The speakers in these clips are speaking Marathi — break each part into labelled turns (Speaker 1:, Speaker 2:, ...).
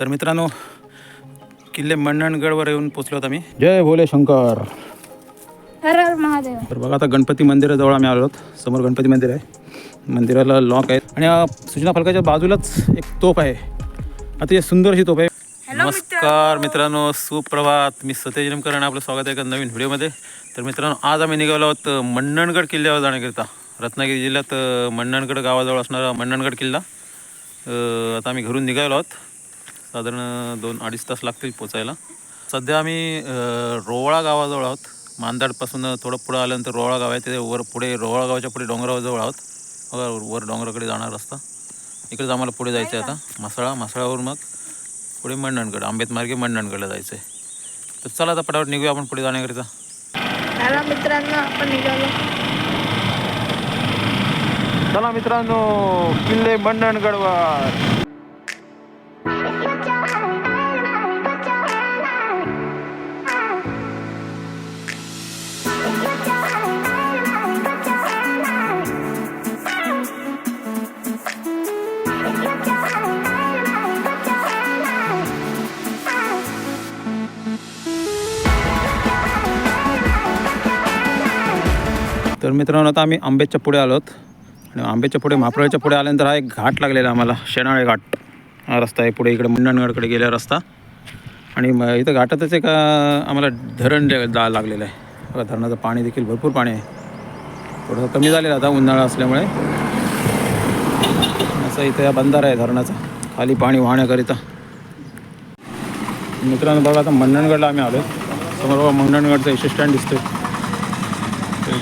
Speaker 1: तर मित्रांनो किल्ले मंडणगडवर येऊन पोचलो आहोत आम्ही जय भोले शंकर.
Speaker 2: हर हर महादेव.
Speaker 1: तर बघा आता गणपती मंदिराजवळ आम्ही आलो आहोत. समोर गणपती मंदिर आहे. मंदिराला लॉक आहे. आणि सूचना फलकाच्या बाजूलाच एक तोफ आहे. अतिशय सुंदर अशी तोफ आहे. नमस्कार मित्रांनो सुप्रभात. मी सतेज निमकर आणि आपलं स्वागत आहे एका नवीन व्हिडिओमध्ये. तर मित्रांनो आज आम्ही निघालो आहोत मंडणगड किल्ल्यावर जाण्याकरिता. रत्नागिरी जिल्ह्यात मंडणगड गावाजवळ असणारा मंडणगड किल्ला. अ, आता आम्ही घरून निघालो आहोत. साधारण दोन अडीच तास लागतील पोचायला. सध्या आम्ही रोवळा गावाजवळ आहोत. मांदाडपासून थोडं पुढं आल्यानंतर रोवळा गाव आहे ते वर पुढे रोवळा गावाच्या पुढे डोंगराजवळ आहोत. बघा वर डोंगराकडे जाणार रस्ता. इकडेच आम्हाला पुढे जायचं आहे आता. मासळा मासळावरून मग पुढे मंडणगड आंबेत मार्गे मंडणगडला जायचं आहे तर चला आता पटापट निघूया आपण पुढे जाण्याकरिता.
Speaker 2: चला मित्रांनो आपण निघालो.
Speaker 1: चला मित्रांनो किल्ले मंडणगडवर. तर मित्रांनो आता आम्ही आंब्याच्या पुढे आलो आणि आंब्याच्या पुढे महाप्रळच्या पुढे आल्यानंतर हा एक घाट लागलेला आम्हाला शेणाळे घाट. हा रस्ता आहे पुढे इकडे मंडणगडकडे गेला रस्ता. आणि म इथं घाटातच एक आम्हाला धरण जे- जा लागलेलं आहे. बघा धरणाचं पाणी देखील भरपूर पाणी आहे. थोडंसं कमी झालेलं आता उन्हाळा असल्यामुळे. असं इथं या बंधारा आहे धरणाचा. खाली पाणी वाहण्याकरिता. मित्रांनो बघा आता मंडणगडला आम्ही आलो समोर बघा मंडणगडचं एस स्टँड दिसतोय.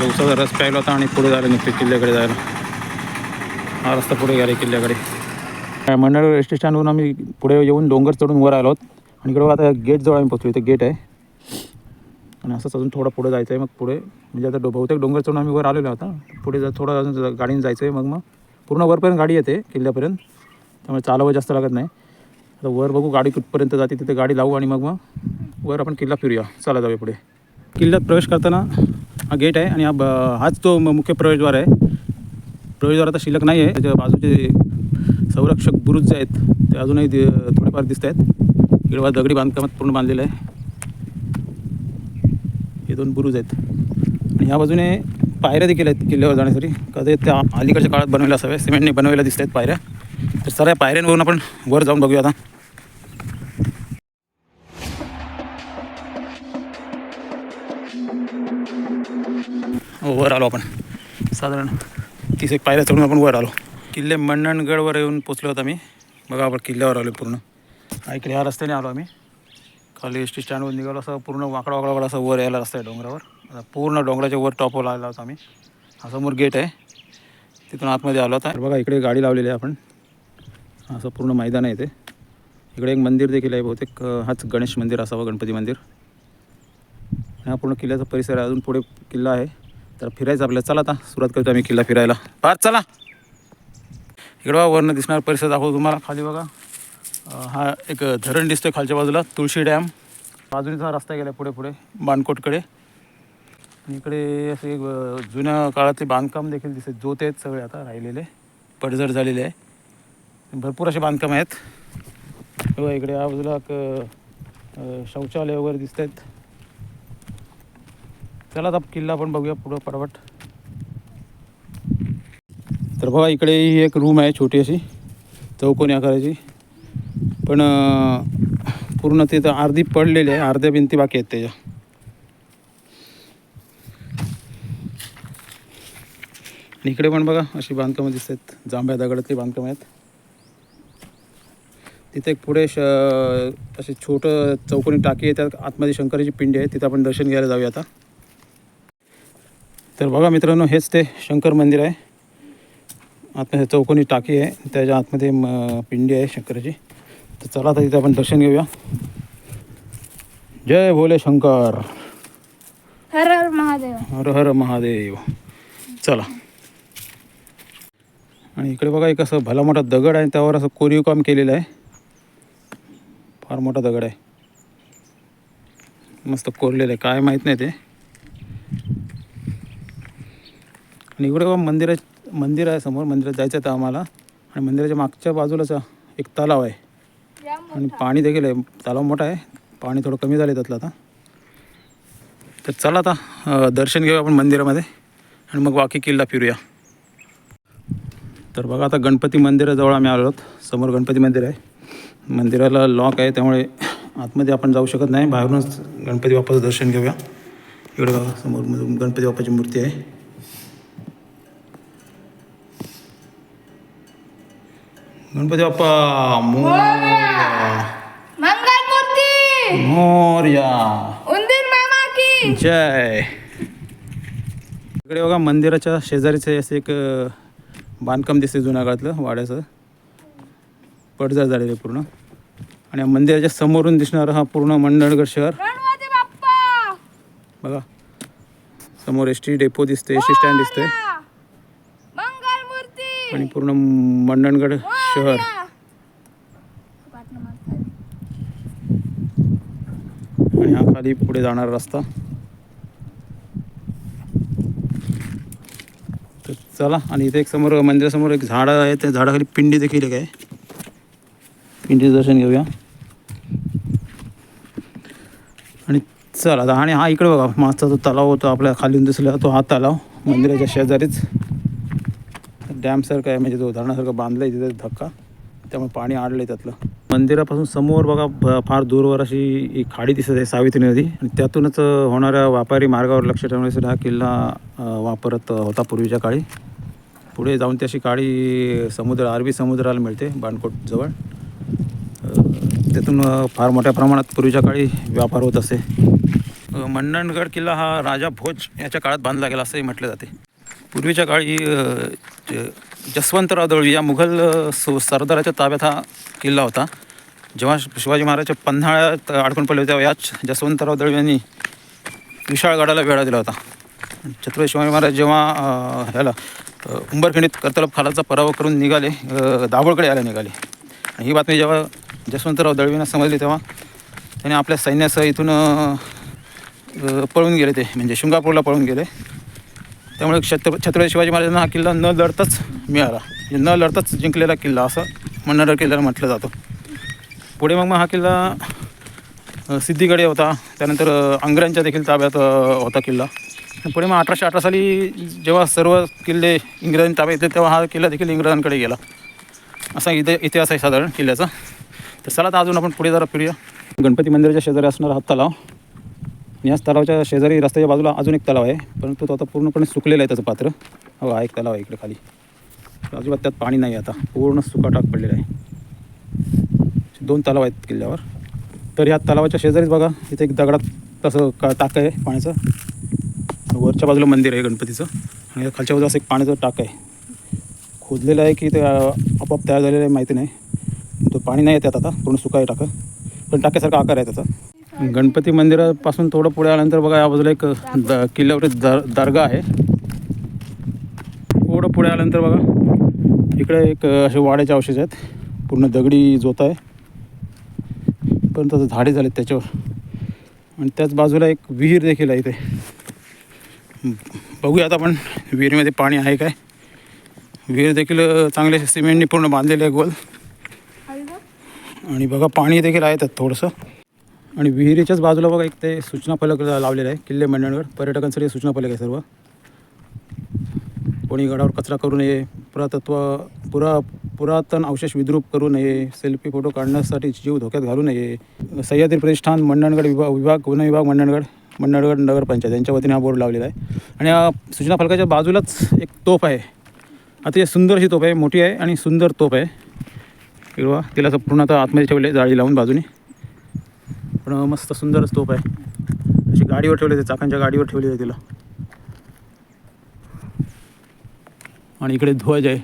Speaker 1: दिवसाचा रस प्यायला होता आणि पुढे जायला निघते किल्ल्याकडे जायला. हा रस्ता पुढे गेला किल्ल्याकडे. मंडळ एस स्टँडवरून आम्ही पुढे येऊन डोंगर चढून वर आलो आहोत. आणि इकडे आता गेटजवळ आम्ही पोचलो इथे गेट आहे. आणि असंच अजून थोडं पुढे जायचं आहे मग पुढे म्हणजे आता डो- बहुतेक डोंगर चढून आम्ही वर आलेलो आता. पुढे जा थोडं अजून गाडीने जायचं आहे मग मग पूर्ण वरपर्यंत गाडी येते किल्ल्यापर्यंत. त्यामुळे चालावं जास्त लागत नाही. आता वर बघू गाडी कुठपर्यंत जाते तिथे गाडी लावू आणि मग मग वर आपण किल्ला फिरूया. चला जाऊया पुढे. किल्ल्यात प्रवेश करताना हा गेट आहे आणि हा ब हाच तो म- मुख्य प्रवेशद्वार आहे. प्रवेशद्वार आता शिल्लक नाही आहे त्याच्या बाजूचे संरक्षक बुरुज जे आहेत ते अजूनही थोडेफार दिसत आहेत. इकडे दगडी बांधकामात पूर्ण बांधलेलं आहे. हे दोन बुरुज आहेत. आणि ह्या बाजूने पायऱ्या देखील आहेत किल्ल्यावर जाण्यासाठी. कधी त्या अलीकडच्या काळात बनवल्या असाव्या. सिमेंटने बनवलेल्या दिसत आहेत पायऱ्या. तर सर पायऱ्यांवरून आपण वर जाऊन बघूया आता. वर आलो आपण. साधारण तीस एक पायऱ्या चढून आपण वर आलो. किल्ले मंडणगडवर येऊन पोचलो होतो आम्ही. बघा आपण किल्ल्यावर आलो पूर्ण. ऐकले इकडे ह्या रस्त्याने आलो आम्ही. खाली एस टी स्टँडवर निघालो असं पूर्ण वाकडा वाकडा वाकडा असं वर यायला रस्ता आहे डोंगरावर. पूर्ण डोंगराच्या वर टॉपवर आलो होतो आम्ही. हा समोर गेट आहे. तिथून आतमध्ये आलो होता बघा इकडे गाडी लावलेली आहे आपण. असं पूर्ण मैदान आहे ते इकडे एक मंदिर देखील आहे बहुतेक. हाच गणेश मंदिर असावं गणपती मंदिर. आणि हा पूर्ण किल्ल्याचा परिसर आहे. अजून पुढे किल्ला आहे. तर फिरायचं आपल्याला. चला आता सुरुवात करतो आम्ही किल्ला फिरायला. पार चला. इकडं बघा वरनं दिसणार परिसर दाखवतो तुम्हाला. खाली बघा. हा एक धरण दिसतोय खालच्या बाजूला तुळशी डॅम. बाजूनेचा रस्ता गेला पुढे पुढे बाणकोटकडे. आणि इकडे असे एक जुन्या काळातले बांधकाम देखील दिसते जोत आहेत सगळे आता राहिलेले पडझड झालेले आहे. भरपूर असे बांधकाम आहेत. बघा इकडे या बाजूला एक, शौचालय वगैरे दिसत आहेत चला आता किल्ला पण बघूया पुढं पटापट तर बघा इकडे ही एक रूम आहे छोटी अशी चौकोनी आकाराची पण पूर्ण पूर्ण तिथं अर्धी पडलेली आहे अर्ध्या भिंती बाकी आहेत त्याच्या. आणि इकडे पण बघा अशी बांधकामं दिसत आहेत जांभ्या दगडातली बांधकामं आहेत. तिथे एक पुढे श असे छोटं चौकोनी टाकी आहे त्यात आतमध्ये शंकराची पिंडी आहे. तिथं आपण दर्शन घ्यायला जाऊया आता. तर बघा मित्रांनो हेच ते शंकर मंदिर आहे. आतमध्ये चौकोनी टाकी आहे. त्याच्या आतमध्ये म पिंडी आहे शंकराची. तर चला आता तिथे आपण दर्शन घेऊया. जय भोले शंकर.
Speaker 2: हर हर महादेव.
Speaker 1: हर हर महादेव. चला. आणि इकडे बघा एक असं भला मोठा दगड आहे. त्यावर असं कोरीव काम केलेलं आहे. फार मोठा दगड आहे. मस्त कोरलेलं आहे. काय माहीत नाही ते. आणि इकडे बघा मंदिर मंदिर आहे समोर मंदिरात जायचं आहे आम्हाला. आणि मंदिराच्या मागच्या बाजूलाच एक तलाव आहे. आणि पाणी देखील आहे. तलाव मोठा आहे. पाणी थोडं कमी झालं त्यातलं आता. तर चला आता दर्शन घेऊया आपण मंदिरामध्ये. आणि मग बाकी किल्ला फिरूया. तर बघा आता गणपती मंदिराजवळ आम्ही आलो आहोत. समोर गणपती मंदिर आहे. मंदिराला लॉक आहे त्यामुळे आतमध्ये आपण जाऊ शकत नाही. बाहेरूनच गणपती बाप्पाचं दर्शन घेऊया. इकडे बघा समोर गणपती बाप्पाची मूर्ती आहे. गणपती बाप्पा मोरया. मोरया.
Speaker 2: उंदीर मामा की.
Speaker 1: जय. इकडे बघा मंदिराच्या शेजारीचं असं एक बांधकाम दिसते जुन्या काळातलं वाड्याचं. पडझड झालेलं आहे पूर्ण. आणि मंदिराच्या समोरून दिसणारं हा पूर्ण मंडणगड शहर. बघा. समोर एस टी डेपो दिसते एस टी स्टँड दिसते आणि पूर्ण मंडणगड शहर. आणि हा खाली पुढे जाणारा रस्ता. तर चला आणि इथे एक समोर मंदिरासमोर एक झाडं आहे. त्या झाडाखाली पिंडी देखील एक आहे. पिंडीचं दर्शन घेऊया. आणि चला आणि हा इकडे बघा मागचा जो तलाव होतो आपल्या खाली दिसला तो हा तलाव मंदिराच्या शेजारीच. डॅमसारखं आहे म्हणजे तो धरणासारखं बांधलं आहे तिथे धक्का. त्यामुळे पाणी आडलं आहे त्यातलं. मंदिरापासून समोर बघा ब- फार दूरवर अशी एक खाडी दिसत आहे सावित्री नदी. आणि त्यातूनच होणाऱ्या व्यापारी मार्गावर लक्ष ठेवण्यासाठी हा किल्ला वापरत होता पूर्वीच्या काळी. पुढे जाऊन त्याची काळी समुद्र अरबी समुद्राला मिळते बाणकोटजवळ त्यातून फार मोठ्या प्रमाणात पूर्वीच्या काळी व्यापार होत असे. मंडणगड किल्ला हा राजा भोज याच्या काळात बांधला गेला असंही म्हटलं जाते. पूर्वीच्या काळी ज- जसवंतराव दळवी या मुघल सु सरदाराच्या ताब्यात हा किल्ला होता. जेव्हा शिवाजी महाराजच्या पन्हाळ्यात अडकून पडले होते तेव्हा याच जसवंतराव दळवी यांनी विशाळगडाला वेढा दिला होता. छत्रपती शिवाजी महाराज जेव्हा ह्याला अ, उंबरखिंडीत कर्तलब खालाचा पराभव करून निघाले दाभोळकडे यायला निघाले. आणि ही बातमी जेव्हा जसवंतराव दळवींना समजली तेव्हा त्याने आपल्या सैन्यासह इथून पळून गेले ते म्हणजे शिंगापूरला पळून गेले. त्यामुळे छत्र छत्रपती शिवाजी महाराजांना हा किल्ला न लढताच मिळाला. म्हणजे न लढताच जिंकलेला किल्ला असं मंडणगड किल्ल्याला म्हटलं जातं. पुढे मग मग हा किल्ला सिद्धीगडे होता. त्यानंतर आंग्र्यांच्या देखील ताब्यात होता किल्ला. पुढे मग अठराशे अठरा साली जेव्हा सर्व किल्ले इंग्रजांनी ताब्यात येते तेव्हा हा किल्ला देखील इंग्रजांकडे गेला. असा इथे इतिहास आहे साधारण किल्ल्याचा. तर चला तर अजून आपण पुढे जरा फिरूया. गणपती मंदिराच्या शेजारी असणारा हा तलाव. आणि याच तलावाच्या शेजारी रस्त्याच्या बाजूला अजून एक तलाव आहे परंतु तो आता पूर्णपणे सुकलेला आहे त्याचं पात्र. हो हा एक तलाव आहे इकडे खाली. अजिबात त्यात पाणी नाही आता पूर्ण सुकाटाक पडलेला आहे. दोन तलाव आहेत किल्ल्यावर. तर या तलावाच्या शेजारीच बघा इथे एक दगडात तसं का टाकं आहे पाण्याचं. वरच्या बाजूला मंदिर आहे गणपतीचं. आणि खालच्या बाजूला असं एक पाण्याचं टाकं आहे. खोदलेलं आहे की ते आपोआप तयार झालेलं आहे माहिती नाही. तो पाणी नाही आहे त्यात आता पूर्ण सुका आहे टाकं. पण टाक्यासारखा आकार आहे त्याचा. गणपती मंदिरापासून थोडं पुढे आल्यानंतर बघा या बाजूला एक द किल्ल्यावर एक दर दर्गा आहे. थोडं पुढे आल्यानंतर बघा इकडे एक असे वाड्याचे अवशेष आहेत. पूर्ण दगडी जोत आहे. पण तसं झाडे झालेत त्याच्यावर. आणि त्याच बाजूला एक विहीर देखील आहे इथे. बघूया आता आपण विहिरीमध्ये पाणी आहे काय? विहीर देखील चांगले सिमेंटनी पूर्ण बांधलेले आहे गोल. आणि बघा पाणी देखील आहे त्यात थोडंसं. आणि विहिरीच्याच बाजूला बघा एक ते सूचना फलक लावलेलं आहे किल्ले मंडणगड पर्यटकांसाठी सूचना फलक आहे सर्व. कोणी गडावर कचरा करू नये पुरातत्व पुरा पुरातन अवशेष विद्रूप करू नये सेल्फी फोटो काढण्यासाठी जीव धोक्यात घालू नये. सह्याद्री प्रतिष्ठान मंडणगड विभाग विभाग वन विभाग मंडणगड मंडणगड नगरपंचायत यांच्या वतीने हा बोर्ड लावलेला आहे. आणि या सूचना फलकाच्या बाजूलाच एक तोफ आहे. अतिशय सुंदर अशी तोफ आहे मोठी आहे आणि सुंदर तोफ आहे. किंवा तिला असं पूर्ण आता आतमध्ये ठेवले जाळी लावून बाजूने. पण मस्त सुंदर तोफ आहे. अशी गाडीवर ठेवले ते चाकांच्या गाडीवर ठेवली आहे तिला. आणि इकडे ध्वज आहे.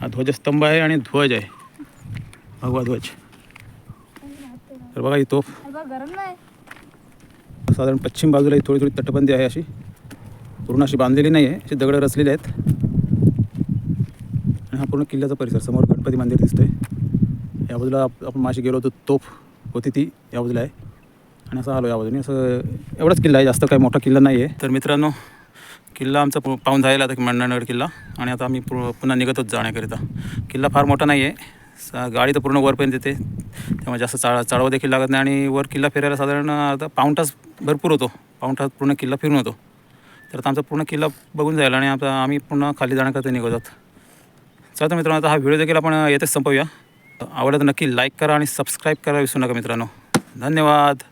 Speaker 1: हा ध्वजस्तंभ आहे आणि ध्वज आहे. भगवा ध्वज. तर बघा ही तोफ. साधारण पश्चिम बाजूला ही थोडी थोडी तटबंदी आहे अशी. पूर्ण अशी बांधलेली नाही आहे अशी दगडं रचलेली आहेत. आणि हा पूर्ण किल्ल्याचा परिसर समोर गणपती मंदिर दिसतोय. या बाजूला आप- आपण माशी गेलो होतो तोफ. होती ती या बाजूला आहे. आणि असं आलो या बाजूने असं एवढाच किल्ला आहे. जास्त काही मोठा किल्ला नाही आहे. तर मित्रांनो किल्ला आमचा पु- पाहून झालेला आता मंडणगड किल्ला. आणि आता आम्ही पु- पुन्हा निघतच जाण्याकरिता. किल्ला फार मोठा नाही आहे. सा गाडी तर पूर्ण वरपर्यंत येते. त्यामुळे जास्त चाळ चाळवा देखील लागत नाही. आणि वर किल्ला फिरायला साधारण आता पाऊण तास भरपूर होतो. पाऊण तास पूर्ण किल्ला फिरून होतो तर आता आमचा पूर्ण किल्ला बघून जाईल आणि आता आम्ही पुन्हा खाली जाण्याकरता निघतात चला तर मित्रांनो आता हा व्हिडिओ देखील आपण येथेच संपवूया. आवडत नक्की लाईक करा आणि सबस्क्राईब करा विसरू नका मित्रांनो. धन्यवाद.